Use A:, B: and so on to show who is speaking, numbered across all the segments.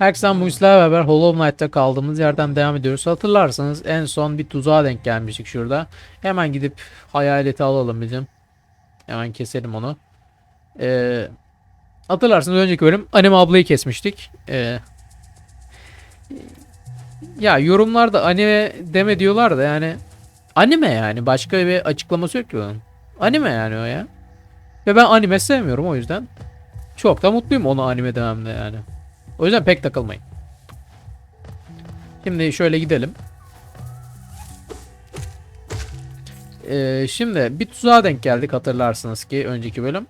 A: Herkese sizlerle beraber Hollow Knight'ta kaldığımız yerden devam ediyoruz. Hatırlarsanız en son bir tuzağa denk gelmiştik şurada. Hemen gidip hayaleti alalım bizim. Hemen keselim onu. Ee, hatırlarsanız önceki bölüm anime ablayı kesmiştik. Ee, ya yorumlarda anime deme diyorlar da yani anime yani başka bir açıklaması yok ki bunun. Anime yani o ya. Ve ben anime sevmiyorum o yüzden. Çok da mutluyum onu anime dememde yani. O yüzden pek takılmayın. Şimdi şöyle gidelim. Ee, şimdi bir tuzağa denk geldik hatırlarsınız ki önceki bölüm.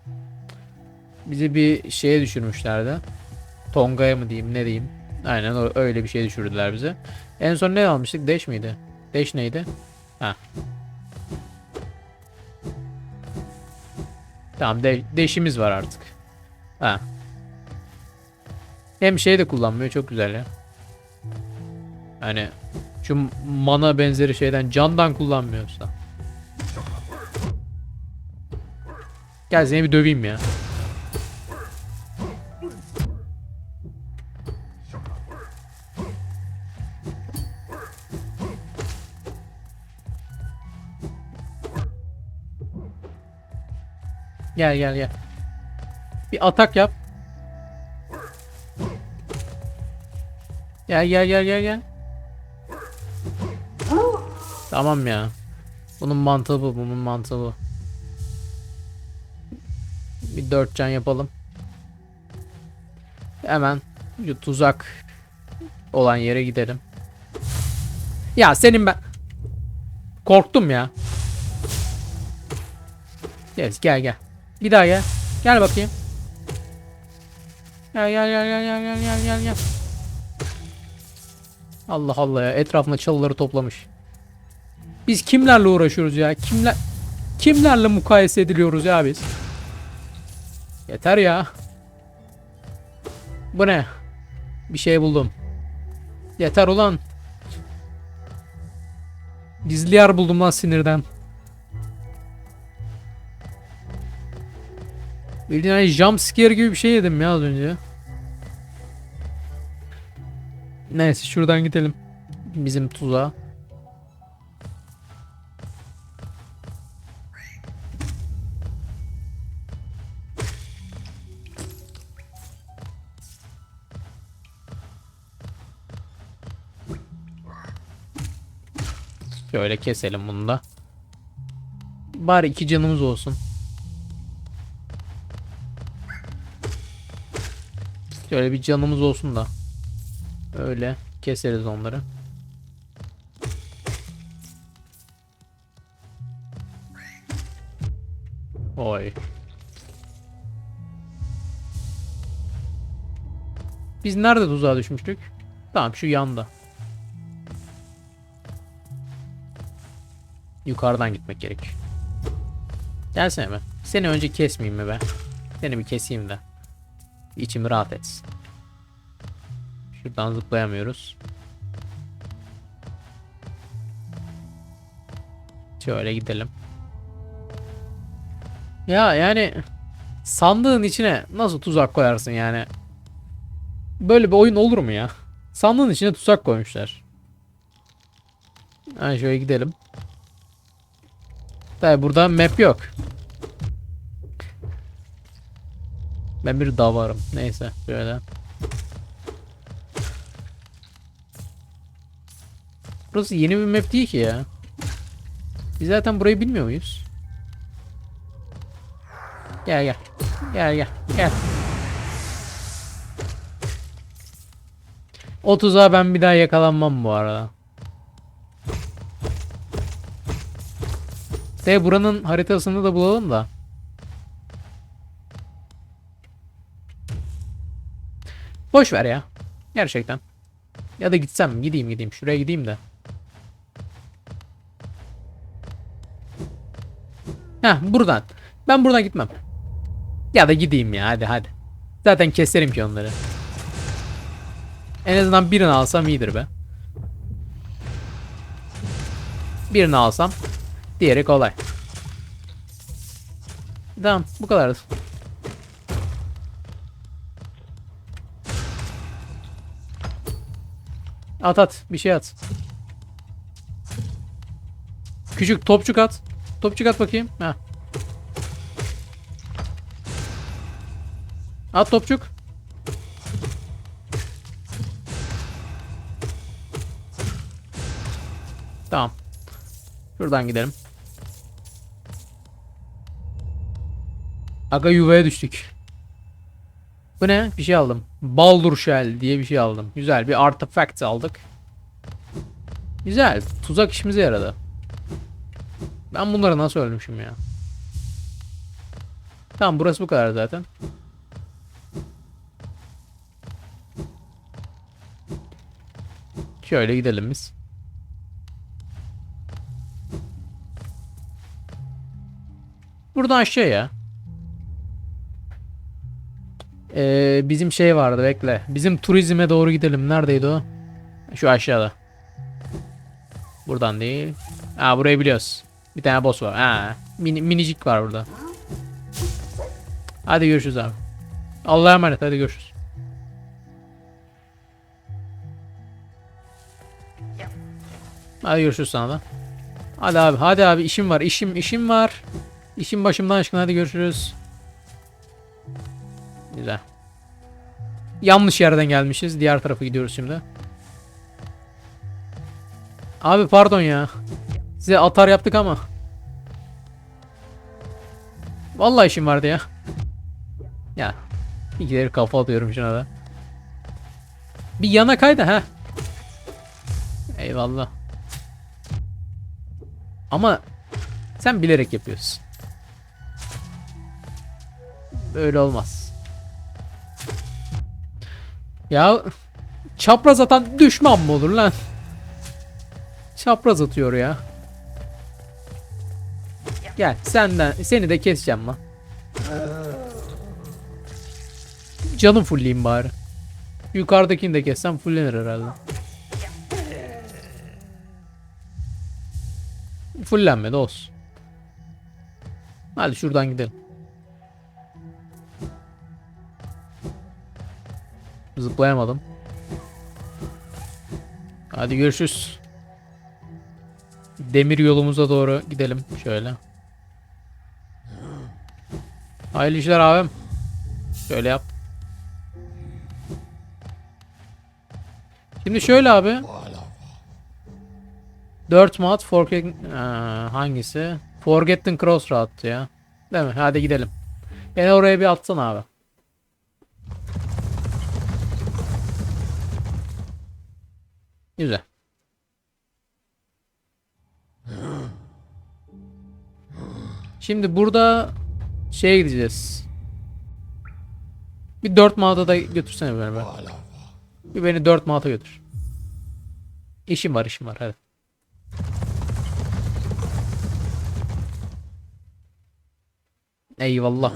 A: Bizi bir şeye düşürmüşlerdi. Tonga'ya mı diyeyim ne diyeyim. Aynen öyle bir şey düşürdüler bize. En son ne almıştık? Deş miydi? Deş neydi? Ha. Tamam de deşimiz var artık. Ha. Hem şey de kullanmıyor çok güzel ya. Hani şu mana benzeri şeyden candan kullanmıyorsa. Gel seni bir döveyim ya. Gel gel gel. Bir atak yap. Gel gel gel gel gel. Tamam ya. Bunun mantığı bu. Bunun mantığı bu. Bir dört can yapalım. Hemen tuzak olan yere gidelim. Ya senin ben... Korktum ya. Evet gel gel. Bir daha gel. Gel bakayım. Gel gel gel gel gel gel gel gel. Allah Allah ya etrafına çalıları toplamış. Biz kimlerle uğraşıyoruz ya? Kimler kimlerle mukayese ediliyoruz ya biz? Yeter ya. Bu ne? Bir şey buldum. Yeter ulan. Gizli yer buldum lan sinirden. Bildiğin hani jump gibi bir şey yedim ya az önce. Neyse şuradan gidelim. Bizim tuzağa. Şöyle keselim bunu da. Bari iki canımız olsun. Şöyle bir canımız olsun da. Öyle keseriz onları. Oy. Biz nerede tuzağa düşmüştük? Tamam şu yanda. Yukarıdan gitmek gerek. Gelsene mi? Seni önce kesmeyeyim mi be? Seni bir keseyim de. İçim rahat etsin. Şuradan zıplayamıyoruz. Şöyle gidelim. Ya yani sandığın içine nasıl tuzak koyarsın yani? Böyle bir oyun olur mu ya? Sandığın içine tuzak koymuşlar. Ha şöyle gidelim. Tabi burada map yok. Ben bir davarım. Neyse şöyle. Burası yeni bir map değil ki ya. Biz zaten burayı bilmiyor muyuz? Gel gel. Gel gel. Gel. O tuzağa ben bir daha yakalanmam bu arada. De buranın haritasını da bulalım da. Boş ver ya. Gerçekten. Ya da gitsem gideyim gideyim. Şuraya gideyim de. Heh buradan. Ben buradan gitmem. Ya da gideyim ya hadi hadi. Zaten keserim ki onları. En azından birini alsam iyidir be. Birini alsam diğeri kolay. Tamam bu kadar. At at. Bir şey at. Küçük topçuk at. Topçuk at bakayım. Ha. At topçuk. Tamam. Şuradan gidelim. Aga yuvaya düştük. Bu ne? Bir şey aldım. Baldur Shell diye bir şey aldım. Güzel bir artifact aldık. Güzel. Tuzak işimize yaradı. Ben bunları nasıl ölmüşüm ya? Tamam burası bu kadar zaten. Şöyle gidelim biz. Buradan aşağıya. Ee, bizim şey vardı bekle. Bizim turizme doğru gidelim. Neredeydi o? Şu aşağıda. Buradan değil. Ha burayı biliyoruz. Bir tane boss var. Ha, mini, minicik var burada. Hadi görüşürüz abi. Allah'a emanet hadi görüşürüz. Hadi görüşürüz sana da. Hadi abi hadi abi işim var işim işim var. İşim başımdan aşkına hadi görüşürüz. Güzel. Yanlış yerden gelmişiz. Diğer tarafa gidiyoruz şimdi. Abi pardon ya. Size atar yaptık ama. Vallahi işim vardı ya. Ya. İkileri kafa atıyorum şuna da. Bir yana kayda ha. Eyvallah. Ama sen bilerek yapıyorsun. Böyle olmaz. Ya çapraz atan düşman mı olur lan? Çapraz atıyor ya. Gel senden seni de keseceğim lan. Canım fullleyeyim bari. Yukarıdakini de kessem fullenir herhalde. Fullenmedi olsun. Hadi şuradan gidelim. Zıplayamadım. Hadi görüşürüz. Demir yolumuza doğru gidelim şöyle. Hayırlı işler abim. Şöyle yap. Şimdi şöyle abi. 4 mod Forget Aa, hangisi? Forgotten Crossroad ya. Değil mi? Hadi gidelim. Beni oraya bir atsana abi. Güzel. Şimdi burada şeye gideceğiz. Bir 4 mağda da götürsene beni ben. Bir beni 4 mağda götür. İşim var işim var hadi. Eyvallah.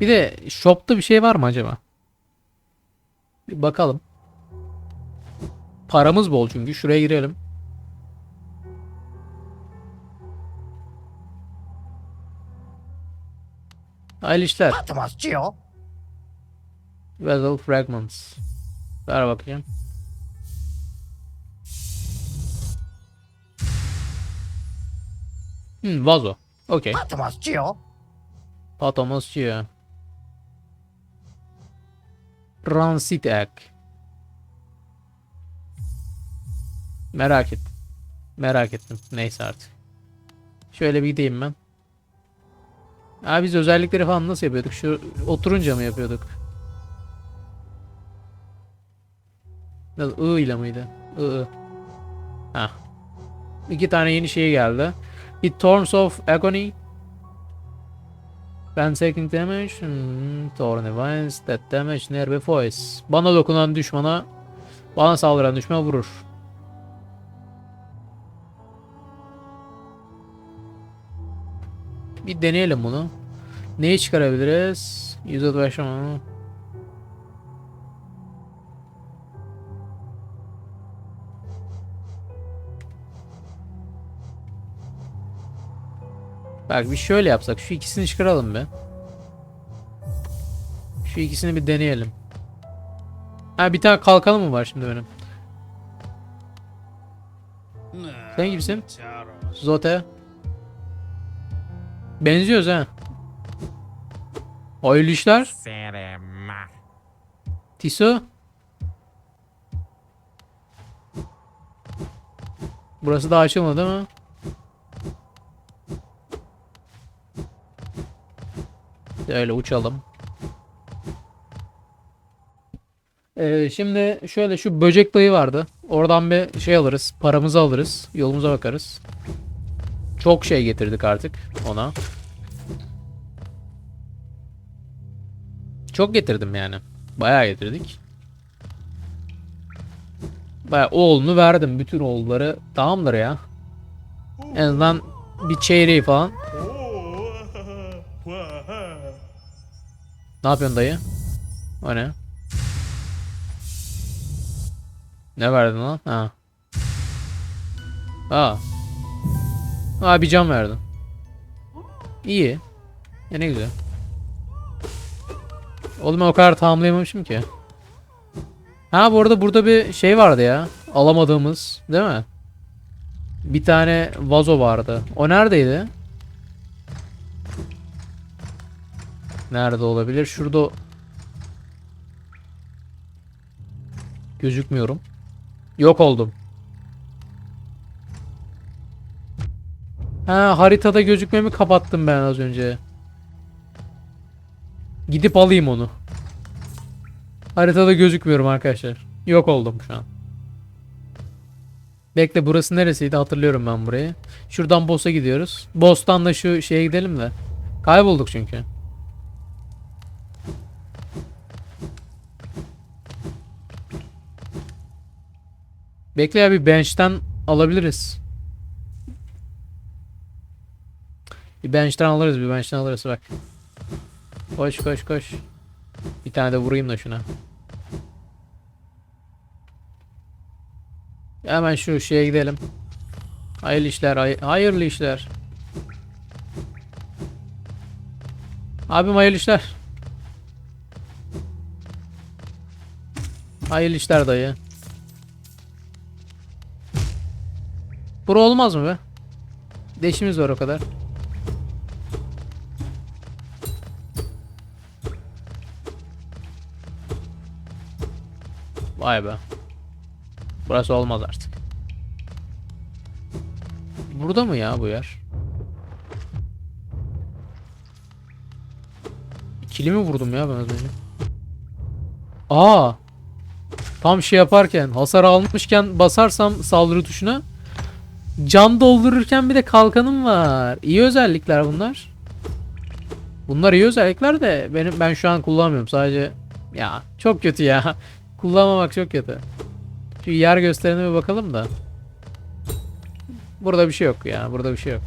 A: Bir de shop'ta bir şey var mı acaba? Bir bakalım. Paramız bol çünkü. Şuraya girelim. Hayırlı işler.
B: Atmosçio.
A: Vessel Fragments. Ver bakayım. Hmm, vazo. Okey.
B: Atmosçio.
A: Patomosçu. Transit Egg. Merak et. Merak ettim. Neyse artık. Şöyle bir gideyim ben. Abi biz özellikleri falan nasıl yapıyorduk? Şu oturunca mı yapıyorduk? Nasıl? I ile miydi? I. Hah. İki tane yeni şey geldi. It Thorns of Agony. Ben taking damage. Hmm, Thorn Events. That damage nearby voice. Bana dokunan düşmana bana saldıran düşman vurur. Bir deneyelim bunu. Neyi çıkarabiliriz? Yüzde başlama. Bak bir şöyle yapsak. Şu ikisini çıkaralım be. Şu ikisini bir deneyelim. Ha bir tane kalkanım mı var şimdi benim? Sen gibisin. Zote. Benziyoruz ha. Hayırlı işler. Tiso. Burası da açılmadı değil mi? Öyle uçalım. Ee, şimdi şöyle şu böcek dayı vardı. Oradan bir şey alırız. Paramızı alırız. Yolumuza bakarız. Çok şey getirdik artık ona. Çok getirdim yani. Bayağı getirdik. Bayağı oğlunu verdim. Bütün oğulları tamamdır ya. En azından bir çeyreği falan. Ne yapıyorsun dayı? O ne? Ne verdin lan? Ha. Aa. Aa bir can verdin. İyi. Ya ne güzel. Oğlum o kadar tamamlayamamışım ki. Ha bu arada burada bir şey vardı ya. Alamadığımız. Değil mi? Bir tane vazo vardı. O neredeydi? Nerede olabilir? Şurada Gözükmüyorum. Yok oldum. Ha haritada gözükmemi kapattım ben az önce. Gidip alayım onu. Haritada gözükmüyorum arkadaşlar. Yok oldum şu an. Bekle burası neresiydi hatırlıyorum ben burayı. Şuradan boss'a gidiyoruz. Boss'tan da şu şeye gidelim de. Kaybolduk çünkü. Bekle ya bir bench'ten alabiliriz. Bir bench'ten alırız bir bench'ten alırız bak. Koş koş koş. Bir tane de vurayım da şuna. Hemen şu şeye gidelim. Hayırlı işler, hay- hayırlı işler. Abim hayırlı işler. Hayırlı işler dayı. Bura olmaz mı be? Deşimiz var o kadar. Vay be. Burası olmaz artık. Burada mı ya bu yer? İkili mi vurdum ya ben az önce? Aa! Tam şey yaparken, hasar almışken basarsam saldırı tuşuna can doldururken bir de kalkanım var. İyi özellikler bunlar. Bunlar iyi özellikler de benim ben şu an kullanmıyorum. Sadece ya çok kötü ya. Kullanmamak çok kötü. Şu yer gösterine bir bakalım da. Burada bir şey yok ya. Burada bir şey yok.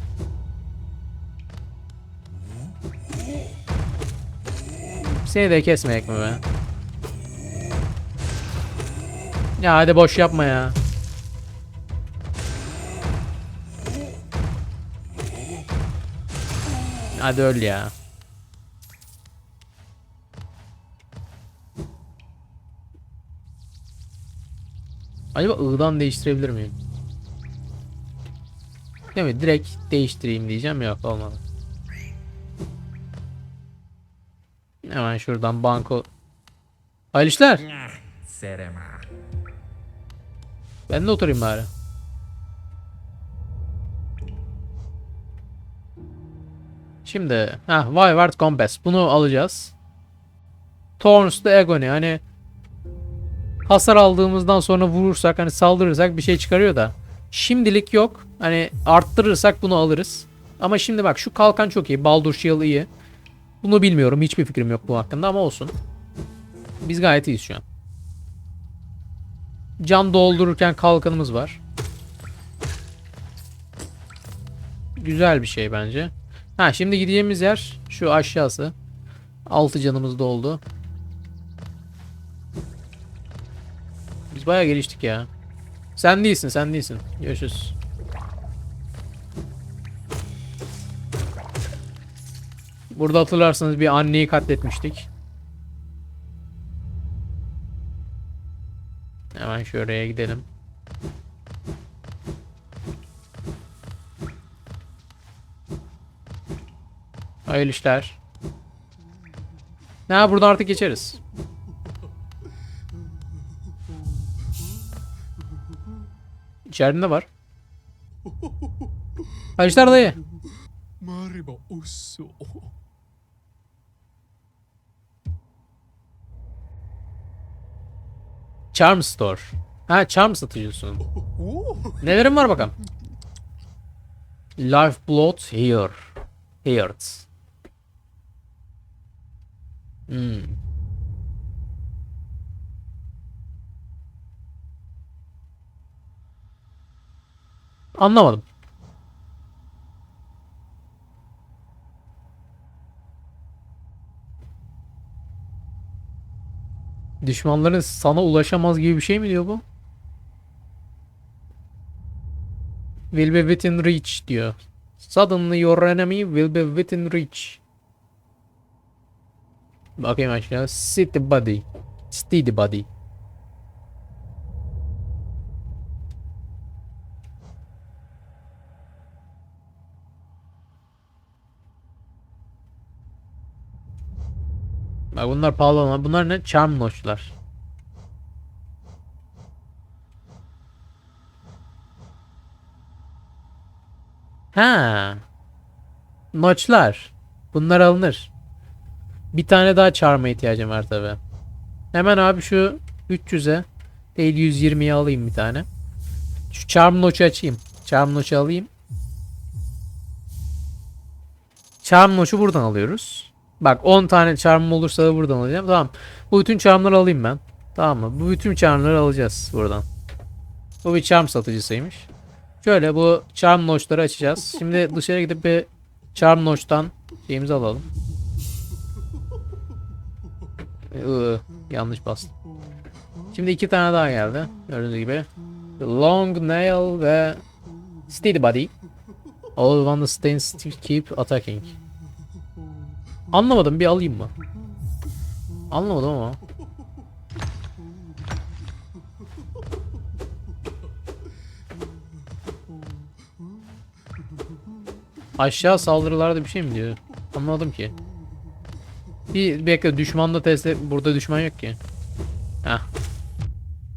A: Seni de kesmeyek mi be? Ya hadi boş yapma ya. Hadi öl ya. Acaba ığdan değiştirebilir miyim? Değil mi? Direkt değiştireyim diyeceğim. Yok olmadı. Hemen şuradan banko... Hayırlı işler. Ben de oturayım bari. Şimdi, ha Vivard Compass. Bunu alacağız. Thorns the Agony. Hani hasar aldığımızdan sonra vurursak, hani saldırırsak bir şey çıkarıyor da. Şimdilik yok. Hani arttırırsak bunu alırız. Ama şimdi bak şu kalkan çok iyi. Baldur Shield iyi. Bunu bilmiyorum. Hiçbir fikrim yok bu hakkında ama olsun. Biz gayet iyiyiz şu an. Can doldururken kalkanımız var. Güzel bir şey bence. Ha şimdi gideceğimiz yer şu aşağısı. 6 canımız doldu. Biz bayağı geliştik ya. Sen değilsin sen değilsin. Görüşürüz. Burada hatırlarsanız bir anneyi katletmiştik. Hemen şuraya gidelim. Hayırlı işler. Ha buradan artık geçeriz. İçeride ne var? İşler dayı. Charm Store. Ha charm satıcısın. Nelerin var bakalım? Lifeblood here. Hearts. Hmm. Anlamadım. Düşmanların sana ulaşamaz gibi bir şey mi diyor bu? Will be within reach diyor. Suddenly your enemy will be within reach. Bakayım aşağı. City body. Steady body. Bak bunlar pahalı olan. Bunlar ne? Charm notch'lar. Ha. Notch'lar. Bunlar alınır. Bir tane daha çarma ihtiyacım var tabi. Hemen abi şu 300'e değil 120'ye alayım bir tane. Şu charm notch'u açayım. Charm notch'u alayım. Charm notch'u buradan alıyoruz. Bak 10 tane charm olursa da buradan alacağım. Tamam. Bu bütün charmları alayım ben. Tamam mı? Bu bütün charmları alacağız buradan. Bu bir charm satıcısıymış. Şöyle bu charm notch'ları açacağız. Şimdi dışarı gidip bir charm notch'tan şeyimizi alalım. Iı, yanlış bastım. Şimdi iki tane daha geldi. Gördüğünüz gibi. Long nail ve steady body. All want to keep attacking. Anlamadım bir alayım mı? Anlamadım ama. Aşağı saldırılarda bir şey mi diyor? Anlamadım ki. Bir bekle düşmanda testi burada düşman yok ki. Ha.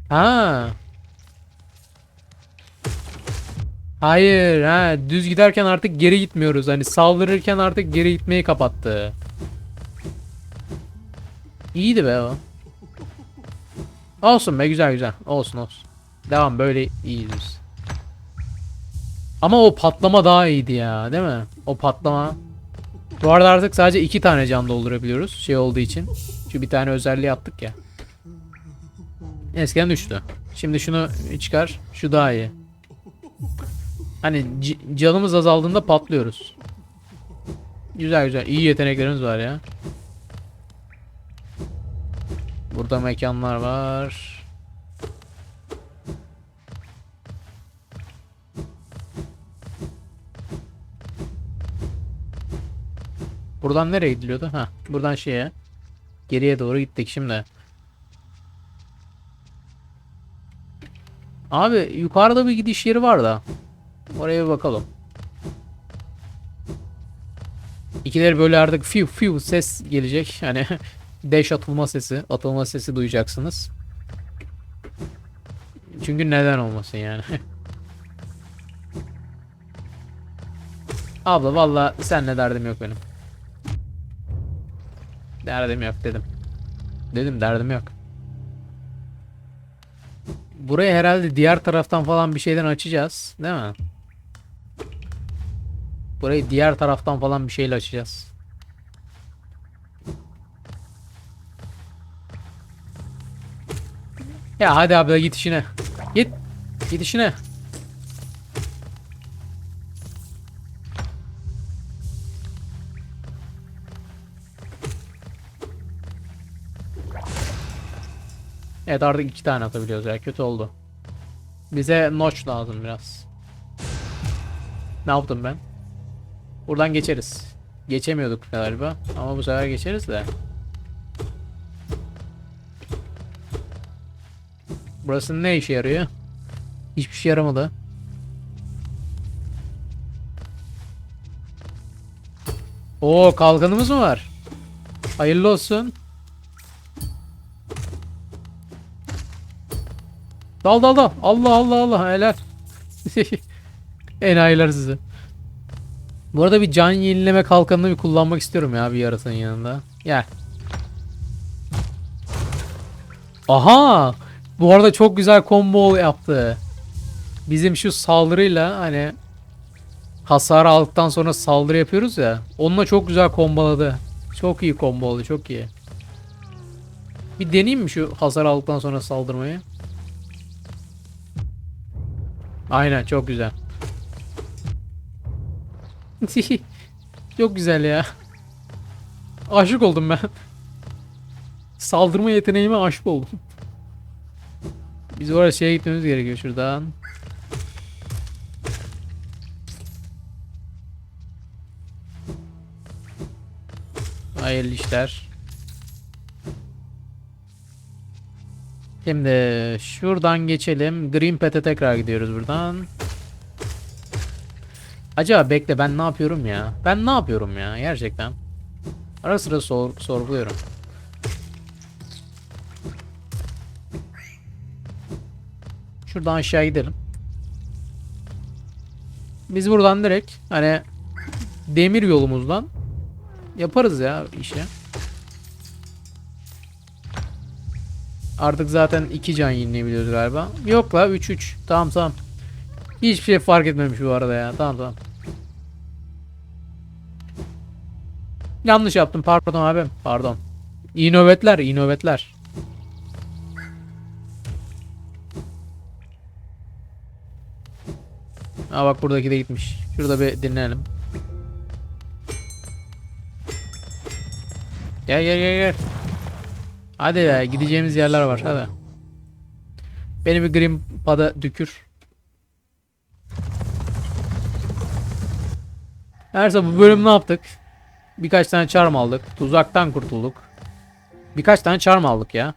A: Ha. Hayır ha düz giderken artık geri gitmiyoruz. Hani saldırırken artık geri gitmeyi kapattı. İyiydi be o. Olsun be güzel güzel. Olsun olsun. Devam böyle iyiyiz. Ama o patlama daha iyiydi ya değil mi? O patlama. Bu arada artık sadece iki tane can doldurabiliyoruz şey olduğu için. Şu bir tane özelliği attık ya. Eskiden üçtü. Şimdi şunu çıkar. Şu daha iyi. Hani canımız azaldığında patlıyoruz. Güzel güzel. İyi yeteneklerimiz var ya. Burada mekanlar var. Buradan nereye gidiliyordu? Ha, buradan şeye. Geriye doğru gittik şimdi. Abi yukarıda bir gidiş yeri var da. Oraya bir bakalım. İkileri böyle artık fiu fiu ses gelecek. Hani dash atılma sesi, atılma sesi duyacaksınız. Çünkü neden olmasın yani. Abla valla senle derdim yok benim. Derdim yok dedim. Dedim derdim yok. Burayı herhalde diğer taraftan falan bir şeyden açacağız. Değil mi? Burayı diğer taraftan falan bir şeyle açacağız. Ya hadi abla git işine. Git. Git işine. Evet artık iki tane atabiliyoruz ya kötü oldu. Bize notch lazım biraz. Ne yaptım ben? Buradan geçeriz. Geçemiyorduk galiba ama bu sefer geçeriz de. Burası ne işe yarıyor? Hiçbir şey yaramadı. Oo kalkanımız mı var? Hayırlı olsun. Dal dal dal. Allah Allah Allah helal. Enayiler sizi. Bu arada bir can yenileme kalkanını bir kullanmak istiyorum ya bir yarasının yanında. Gel. Aha! Bu arada çok güzel combo yaptı. Bizim şu saldırıyla hani hasar aldıktan sonra saldırı yapıyoruz ya. Onunla çok güzel komboladı. Çok iyi combo oldu, çok iyi. Bir deneyeyim mi şu hasar aldıktan sonra saldırmayı? Aynen çok güzel. çok güzel ya. Aşık oldum ben. Saldırma yeteneğime aşık oldum. Biz oraya şeye gitmemiz gerekiyor şuradan. Hayırlı işler. Şimdi şuradan geçelim. Green Pet'e tekrar gidiyoruz buradan. Acaba bekle ben ne yapıyorum ya? Ben ne yapıyorum ya gerçekten? Ara sıra sor sorguluyorum. Şuradan aşağı gidelim. Biz buradan direkt hani demir yolumuzdan yaparız ya işi. Artık zaten 2 can yenileyebiliyoruz galiba. Yok la 3 3. Tamam tamam. Hiçbir şey fark etmemiş bu arada ya. Tamam tamam. Yanlış yaptım. Pardon abim. Pardon. İyi nöbetler, iyi nöbetler. Aa bak buradaki de gitmiş. Şurada bir dinleyelim. Gel gel gel gel. Hadi ya gideceğimiz yerler var hadi. Beni bir Grim Pad'a dükür. Neyse bu bölüm ne yaptık? Birkaç tane charm aldık. Tuzaktan kurtulduk. Birkaç tane charm aldık ya.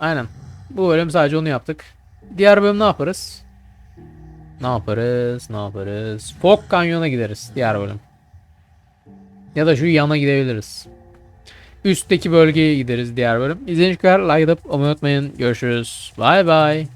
A: Aynen. Bu bölüm sadece onu yaptık. Diğer bölüm ne yaparız? Ne yaparız? Ne yaparız? Fog Kanyon'a gideriz diğer bölüm. Ya da şu yana gidebiliriz. Üstteki bölgeye gideriz diğer bölüm. İzlediğiniz kadar like atıp abone olmayı unutmayın. Görüşürüz. Bay bay.